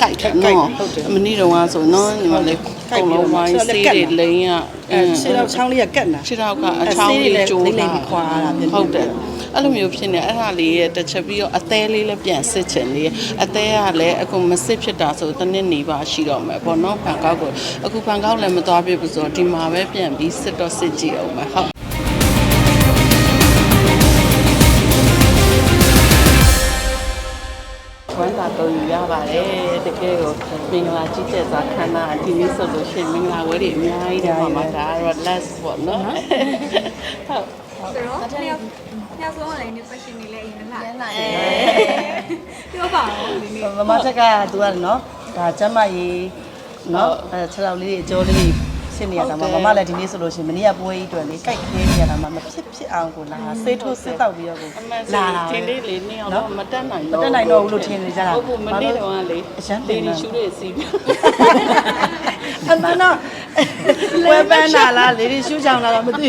ကြိုက်တယ်နော်မနေ့တုန်းကဆိုနော်ညီမလေးပုံလုံးဝိုင်းစေးတွေလိမ့်ရအဲခြေတော့ချောင်းလေးကကတ်နာခြေထောက်ကအချောင်းလေးကျိုးလိမ့်လိမ့်ပြီးခွာရတာပြန်ပြီးဟုတ်တယ်အဲ့လိုမျိုးဖြစ်နေအဲ့ဒါလေးရဲ့တစ်ချက်ပြီးတော့အသေးလေးလည်းပြန်စစ်ချင်လေးအသေးကလည်းအခုမစစ်ဖြစ်တာဆိုတစ်နှစ်နေပါရှိတော့မယ်ပေါ့နော်ဘန်ကောက်ကိုအခုဘန်ကောက်လည်းမသွားပြဘူးဆိုတော့ဒီမှာပဲပြန်ပြီးစစ်တော့စစ်ကြည့်အောင်မယ်ဟုတ် ဝမ်းသာတော်ယူရပါတယ်တကယ်ကိုမင်္ဂလာကြီးတဲ့စွာခန္ဓာဒီနေ့ဆိုလို့ရှိရင်မင်္ဂလာဝဲတွေအများကြီးတယ်မှာဒါကတော့ last ပေါ့နော်ဟုတ်ဆိုတော့နှစ်ယောက်နှစ်ယောက်ဆုံးလည်းနေပတ်ရှင်နေလဲအရင်လားရလာတယ်ပြောပါဦးဒီနေ့မမချက်ကသူကနော်ဒါကျမကြီးနော်အဲခြေထောက်လေးတွေအကျော်လေးတွေ ရှင်းနေရတာမှာမမလည်းဒီနေ့ဆိုလို့ရှိရင်မနေ့ကပွဲကြီးအတွက်လေကြိုက်ခဲနေရတာမှာမဖြစ်ဖြစ်အောင်ကိုလာဆေးထိုးစစ်တောက်ပြီးတော့ကိုအမှန်လာဆိုတာဒီလေးလေးနေအောင်တော့မတက်နိုင်မတက်နိုင်တော့ဘူးလို့ထင်နေကြတာဟုတ်ဘူးမနေ့တော့ကလေအရန်တင်လေတာဒီရှူတွေစီးပြီးအမှန်တော့ဝဲပန်းလာလားလေဒီရှူးချောင်းလာတော့မသိ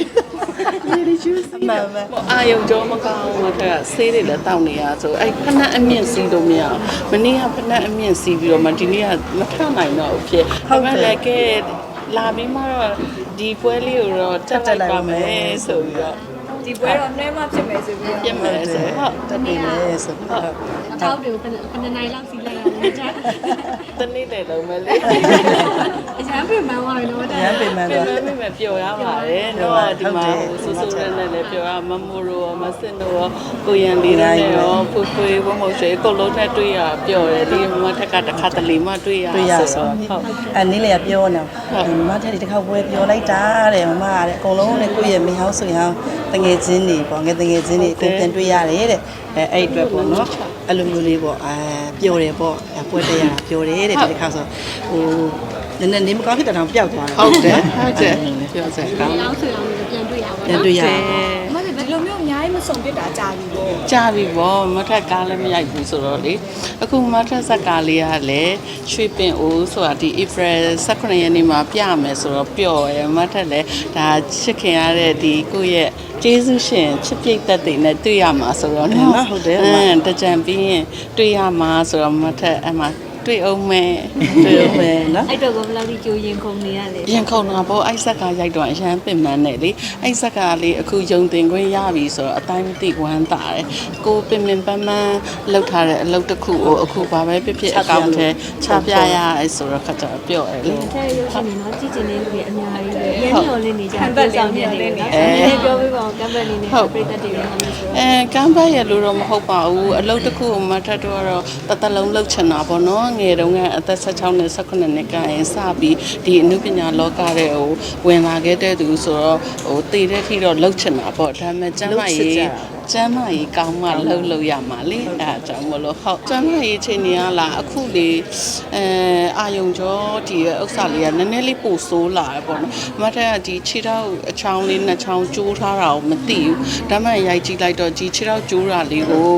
ဘူးလေဒီရှူးစီးမှန်ပဲဟိုအာယုံကြောမကောင်းဘူးခက်ဆေးတွေလည်းတောက်နေရဆိုအဲ့ဖနက်အမြင့်စီးလို့မရအောင်မနေ့ကဖနက်အမြင့်စီးပြီးတော့မှဒီနေ့ကမထနိုင်တော့ဘူးဖြစ်ဟုတ်တယ်လည်းကဲ လာပြီးမှတော့ဒီပွဲလေးကိုတော့တက်တက်လိုက်ပါမယ်ဆိုပြီးတော့ဒီပွဲတော့နှဲမှဖြစ်မယ်ဆိုပြီးတော့ပြင်မယ်ဆိုဟုတ်တက်နေလေဆိုပြီးတော့အထောက်တွေကိုဘယ်နှစ်နိုင်လောက်စီးလိုက်ရလဲကြာတနေ့တည်းလုံးမလေးအရန်ပြင်မှန်းသွားပြီနော်ရမ်းပင်မှန်ပြတော့မမိမပျော်ရပါတယ်တော့ဒီမှာဆူဆူရဲနဲ့လည်းပျော်ရမမိုရိုမစင်တို့ကိုရန်လေးနဲ့ရောဖူဖွေးဘုံဘုံဆွေအကုန်လုံးနဲ့တွေ့ရပျော်တယ်ဒီမထက်ကတစ်ခါတလေမှတွေ့ရတွေ့ရဆိုဆိုတော့ဟုတ်အဲနင်းလေပြောနေမမထက်ဒီတစ်ခါဝဲပြောလိုက်တာတဲ့မမတဲ့အကုန်လုံးနဲ့ကိုယ့်ရဲ့မိဟောင်းဆွေဟောင်းတငယ်ချင်းတွေပေါ့ငယ်တငယ်ချင်းတွေအကုန်ပြန်တွေ့ရတယ်တဲ့ အဲအဲ့အတွက်ပေါ့နော်အဲ့လိုမျိုးလေးပေါ့အဲပြောတယ်ပေါ့ပွဲတက်ရတာပြောတယ်တဲ့ဒီတစ်ခါဆိုဟိုနည်းနည်းနေမကောင်းဖြစ်တဲ့တောင်ပျောက်သွားတာဟုတ်တယ်ဟုတ်တယ်ပြောစရာကောင်းလောက်ဆွေအောင်ပြန်တွေ့ရပါပြန်တော့တွေ့ရတ ယ်မဟုတ်ဒီလိုမျိုးအများကြီးမစုံပြစ်တာကြာပြီပေါ့ကြာပြီဗောမထက်ကားလည်းမရိုက်ဘူးဆိုတော့လေအခုမထက်ဇက်ကားလေးကလည်းရွှေပင်အိုးဆိုတာဒီ April 18ရက်နေ့မှာပြမယ်ဆိုတော့ပျော်ရယ်မထက်လည်းဒါချစ်ခင်ရတဲ့ဒီကိုယ့်ရဲ့ကျေးဇူးရှင်ချစ်ပြိတ်သက်တွေနဲ့တွေ့ရမှာဆိုတော့နော်နော်ဟုတ်တယ်အင်းတကြံပြီးရင်တွေ့ရမှာဆိုတော့မထက်အမှ တွေ့အောင်မယ်တွေ့ရမယ်နော်အဲ့တော့ကဘယ်လောက်ထိကြိုရင်ခုန်နေရလဲပြန်ခုံတာပေါ့အိုက်ဆက်ကရိုက်တော့အရန်ပင်ပန်းနေလေအိုက်ဆက်ကလေးအခုယုံတင်ခွင့်ရပြီဆိုတော့အတိုင်းမသိဝမ်းတာတယ်ကိုပင်ပင်ပန်းပန်းလောက်ထားတဲ့အလုပ်တစ်ခုကိုအခုဘာပဲဖြစ်ဖြစ်အကောင့်ထဲချပြရရဲဆိုတော့ခါကြပြော့တယ်လေတဲ့ရုပ်ရှင်နေနော်ကြည့်ကျင်နေလူတွေအများကြီးပဲရမ်းမျော်လင့်နေကြတယ်ဆောင်နေတယ်နော်အဲပြောပြပါဦးကမ်ဘက်နေနဲ့ပြည်သက်တွေလည်းဟုတ်ဆိုတော့ အဲကမ်ဘတ်ရလို့တော့မဟုတ်ပါဘူးအလုပ်တစ်ခုကိုမထက်တော့တော့တသက်လုံးလှုပ်ချင်တာပေါ့နော်ငယ်တုန်းကအသက်16နဲ့18နှစ်ကရင်စပြီးဒီအမှုပညာလောကတဲ့ဟိုဝင်လာခဲ့တဲ့သူဆိုတော့ဟိုတည်တဲ့ထိတော့လှုပ်ချင်တာပေါ့ဒါပေမဲ့ကျမ်းမကြီး ကျမ်းမကြီးကောင်းမှလှုပ်လို့ရမှာလေအဲအကြောင်းမလို့ဟုတ်ကျမ်းမကြီးချင်းနေရလားအခုလေအဲအာယုံကျော်ဒီဥစ္စာလေးကနည်းနည်းလေးပိုဆိုးလာတယ်ပေါ့နော်မထက်ကဒီခြေထောက်အချောင်းလေးနှစ်ချောင်းကျိုးထားတာကိုမသိဘူးဒါမှရိုက်ကြည့်လိုက်တော့ဒီခြေထောက်ကျိုးတာလေးကို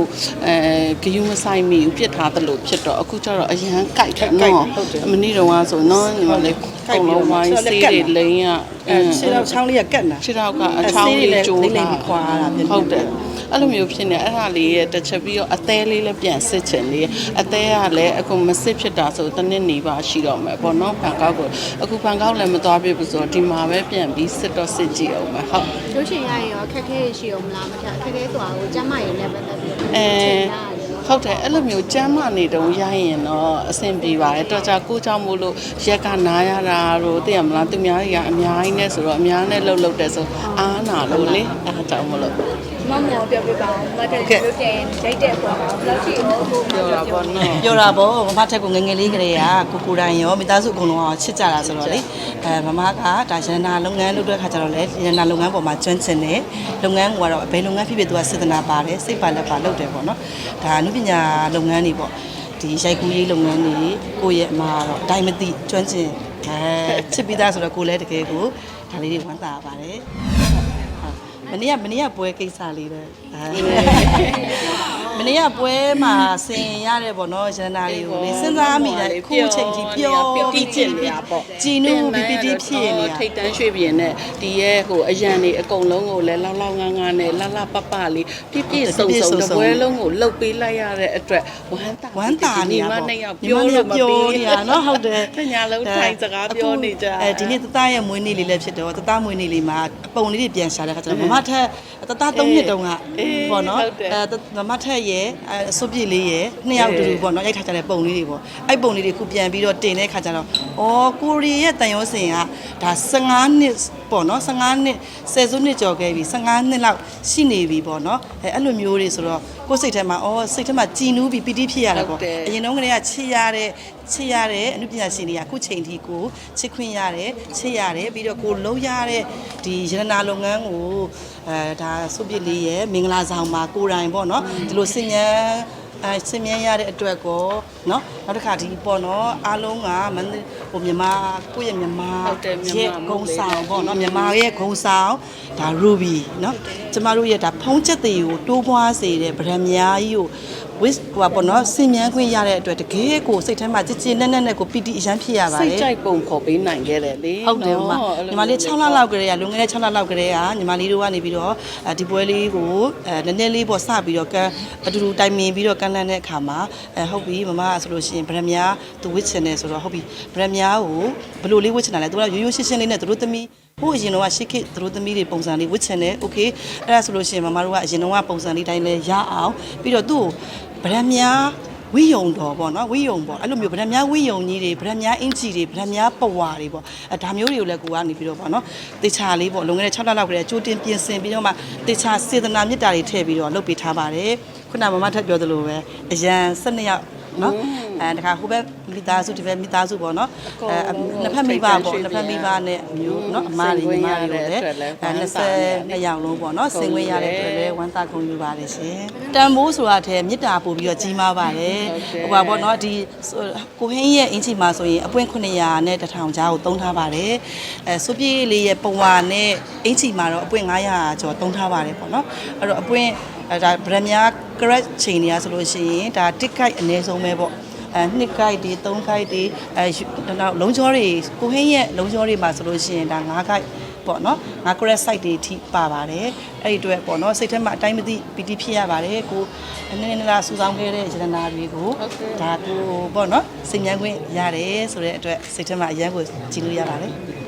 အဲဂယုမဆိုင်မိဘူးပြစ်ထားသလိုဖြစ်တော့အခုကျတော့အရန်ကြိုက်တယ်နော်မနေ့တုန်းကဆိုနော်ညီမလေးပုံလုံးဝိုင်းစေးတွေလိမ့်ရအဲခြေတော့ချောင်းလေးကကတ်နာခြေထောက်ကအချောင်းလေးကျိုးလိမ့်လိမ့်ပြီးခွာရတာပြန်ပြီးဟုတ်တယ်အဲ့လိုမျိုးဖြစ်နေအဲ့ဒါလေးရဲ့တစ်ချက်ပြီးတော့အသေးလေးလည်းပြန်စစ်ချင်လေးအသေးကလည်းအခုမစစ်ဖြစ်တာဆိုတစ်နှစ်နေပါရှိတော့မယ်ပေါ့နော်ဘန်ကောက်ကိုအခုဘန်ကောက်လည်းမသွားပြဘူးဆိုတော့ဒီမှာပဲပြန်ပြီးစစ်တော့စစ်ကြည့်အောင်မယ်ဟုတ်ရုပ်ရှင်ရရင်ရောခက်ခဲရှိအောင်မလားမထက်ခက်ခဲဆိုတာကိုကျမ်းမာရေးနဲ့ပတ်သက်ပြီးအဲ ဟုတ်တယ်အဲ့လိုမျိုးကြမ်းမနေတုံးရရင်တော့အဆင်ပြေပါတယ်တော်ကြကိုကြောင့်မို့လို့ရက်ကနားရတာတို့သိရမလားသူများတွေကအများကြီးနဲ့ဆိုတော့အများနဲ့လှုပ်လှုပ်တယ်ဆိုအားနာလို့လေအားကြောင့်မလို့မမောပြောပြပါဦးမတ်တဲ့ဒီလိုပြန်ရိုက်တဲ့ပုံကဘယ်လောက်ရှိရောကိုပြောတာပေါ့နော်ပြောတာပေါ့မမထက်ကိုငယ်ငယ်လေးကလေးကကိုကိုတိုင်းရောမိသားစုအကုန်လုံးကချစ်ကြတာဆိုတော့လေအဲမမကဒါရတနာလုပ်ငန်းလုပ်တဲ့ခါကျတော့လေရတနာလုပ်ငန်းပေါ်မှာကျွမ်းကျင်တယ်လုပ်ငန်းကတော့ဘယ်လုပ်ငန်းဖြစ်ဖြစ်သူကစေတနာပါတယ်စိတ်ပါလက်ပါလုပ်တယ်ပေါ့နော်ဒါအနုပညာလုပ်ငန်းတွေပေါ့ဒီရိုက်ကူးရေးလုပ်ငန်းတွေကိုယ့်ရဲ့အမကတော့အတိုင်းမသိကျွမ်းကျင်အဲချစ်ပြီးသားဆိုတော့ကိုလည်းတကယ်ကိုဒါလေးတွေဝမ်းသာပါတယ် မနေ့ကမနေ့ကပွဲကိစ္စလေးပဲအဲ မနေ့ကပွဲမှာဆင်ရတဲ့ပေါ့နော်ရတနာလေးကိုလေစဉ်းစားမိတယ်အခုအချိန်ကြီးပျော်ပြီးကျင်နေတာပေါ့ကြည်နူးပြီးပြီးပြီးဖြစ်နေတာထိတ်တန်းရွှေ့ပြင်းနဲ့ဒီရဲ့ဟိုအရန်တွေအကုန်လုံးကိုလည်းလောက်လောက်ငန်းငန်းနဲ့လှလှပပလေးပြည့်ပြည့်စုံစုံတပွဲလုံးကိုလှုပ်ပေးလိုက်ရတဲ့အတွက်ဝမ်းသာဝမ်းတာနေရမပေါ့နှစ်ယောက်ညီပြောမလို့မပြောပြီးနေတာနော်ဟုတ်တယ်တညာလုံးထိုင်စကားပြောနေကြအဲဒီနေ့တသားရဲ့မွေးနေ့လေးလည်းဖြစ်တော့တသားမွေးနေ့လေးမှာအပုံလေးတွေပြန်ရှာတဲ့ခါကျတော့မမထက်တသား၃နှစ်တုန်းကပေါ့နော်အဲမမထက်ရဲ့အစွပ်ပြည့်လေးရဲ့နှစ်ယောက်တူတူပေါ့နော်ရိုက်ထားကြတဲ့ပုံလေးတွေပေါ့အဲ့ပုံလေးတွေခုပြန်ပြီးတော့တင်တဲ့ခါကျတော့ဩကိုရီရဲ့တန်ရုံးစင်ကဒါ15နှစ်ပေါ့နော်15နှစ်ဆယ်စုနှစ်ကျော်ခဲ့ပြီ15နှစ်လောက်ရှိနေပြီပေါ့နော်အဲအဲ့လိုမျိုးတွေဆိုတော့ကိုယ်စိတ်ထဲမှာဩစိတ်ထဲမှာကြည်နူးပြီးပီတိဖြစ်ရတာပေါ့အရင်တုန်းကတည်းကချစ်ရတဲ့ ချစ်ရတဲ့အမှုပညာရှင်တွေကအခုချိန်ထိကိုချစ်ခွင့်ရတယ်ချစ်ရတယ်ပြီးတော့ကိုလုံးရတဲ့ဒီရတနာလုပ်ငန်းကိုအဲဒါစုပ်ပစ်လေးရဲ့မင်္ဂလာဆောင်မှာကိုယ်တိုင်ပေါ့နော်ဒီလိုစင်ញံအဲစင်မြင်ရတဲ့အတွက်ကိုเนาะနောက်တစ်ခါဒီပေါ့နော်အားလုံးကမန္တလေးဟိုမြန်မာကိုယ့်ရဲ့မြန်မာ ဟုတ်တယ်မြန်မာ ရဲ့ မှု ဂုံ လေး ဆောင်ပေါ့နော်မြန်မာရဲ့ဂုံဆောင်ဒါ ruby เนาะကျမတို့ရဲ့ဒါဖုံးချက်တွေကိုတိုးပွားစေတဲ့ဗရန်များကြီးကို with ဟိုပါပေါ့နော်စင်မြန်းခွင့်ရတဲ့အတွက်တကယ်ကိုစိတ်ထဲမှာကြည်ကြည်နက်နက်နဲ့ကိုပီတိအရန်ဖြစ်ရပါစိတတ်ယ် ကြိုက်ပုံခေါ်ပေးနိုင်ခဲ့တယ်လေဟုတ်တယ်မနော်ညီမလေး6လလောက်ကလေးကလွန်ခဲ့တဲ့6လလောက်ကလေးကညီမလေးတို့ကနေပြီးတော့အဲဒီပွဲလေးကိုအဲနည်းနည်းလေးပေါ့စပြီးတော့ကန်အတူတူတိုင်ပင်ပြီးတော့ကန်လန့်တဲ့အခါမှာအဲဟုတ်ပြီမမကဆိုလို့ရှိရင်ဗရမ ्या သူဝစ်ချင်တယ်ဆိုတော့ဟုတ်ပြီဗရမ ्या ကိုဘယ်လိုလေးဝစ်ချင်တာလဲသူကရိုးရိုးရှင်းရှင်းလေးနဲ့သူတို့သမီး ဟိုအရင်တော့ရှစ်ခေတ်သူတို့သမီးတွေပုံစံလေးဝစ်ချင်တယ်โอเคအဲ့ဒါဆိုလို့ရှိရင်မမတို့ကအရင်တော့ပုံစံလေးတိုင်းလဲရအောင်ပြီးတော့သူ့ကိုဗရန်များဝိယုံတော်ပေါ့နော်ဝိယုံပေါ့အဲ့လိုမျိုးဗဒံများဝိယုံကြီးတွေဗဒံများအင်ကြီးတွေဗဒံများပဝါတွေပေါ့အဲဒါမျိုးတွေကိုလည်းကိုကနေပြီးတော့ပေါ့နော်တေချာလေးပေါ့လွန်ခဲ့တဲ့6လလောက်ကလေးချိုးတင်ပြင်ဆင်ပြီးတော့မှတေချာစေတနာမေတ္တာတွေထည့်ပြီးတော့လုပ်ပေးထားပါတယ်ခုနမမထပ်ပြောသလိုပဲအရန်12ရက် နော်အဲတခါဟိုဘက်မိသားစုဒီဘက်မိသားစုပေါ့နော်အဲနှစ်ဖက်မိဘပေါ့နှစ်ဖက်မိဘနဲ့အမျိုးနော်အမတွေညီမတွေလည်းအဲ22ယောက်လုံးပေါ့နော်ဆင်ခွင့်ရတဲ့အတွက်လည်းဝမ်းသာကုန်ယူပါတယ်ရှင်တန်ဖိုးဆိုတာထဲမေတ္တာပို့ပြီးတော့ကြီးမားပါတယ်ဟိုပါပေါ့နော်ဒီကိုဟင်းရဲ့အင်ချီမှာဆိုရင်အပွင့်900နဲ့1000ကြားကိုသုံးထားပါတယ်အဲစုပြေးလေးရဲ့ပဝါနဲ့အင်ချီမှာတော့အပွင့်900ကျော်သုံးထားပါတယ်ပေါ့နော်အဲ့တော့အပွင့်အဲဒါဗရမ ्या correct ချိန်နေရဆိုလို့ရှိရင်ဒါတစ်ခိုက်အနည်းဆုံးပဲပေါ့အဲနှစ်ခိုက်တွေသုံးခိုက်တွေအဲတော့လုံးချောတွေကိုဟင်းရဲ့လုံးချောတွေမှာဆိုလို့ရှိရင်ဒါ9ခိုက်ပေါ့နော်ငါ correct site တွေအထိပါပါတယ်အဲ့ဒီအတွက်ပေါ့နော်စိတ်ထဲမှာအတိုင်းမသိပီတိဖြစ်ရပါတယ်ကိုနည်းနည်းလားစူဆောင်းခဲ့တဲ့ယတနာတွေကိုဒါကိုပေါ့နော်စိတ်ញ្ញံခွင့်ရတယ်ဆိုတဲ့အတွက်စိတ်ထဲမှာအရန်ကိုကြည်လို့ရပါတယ်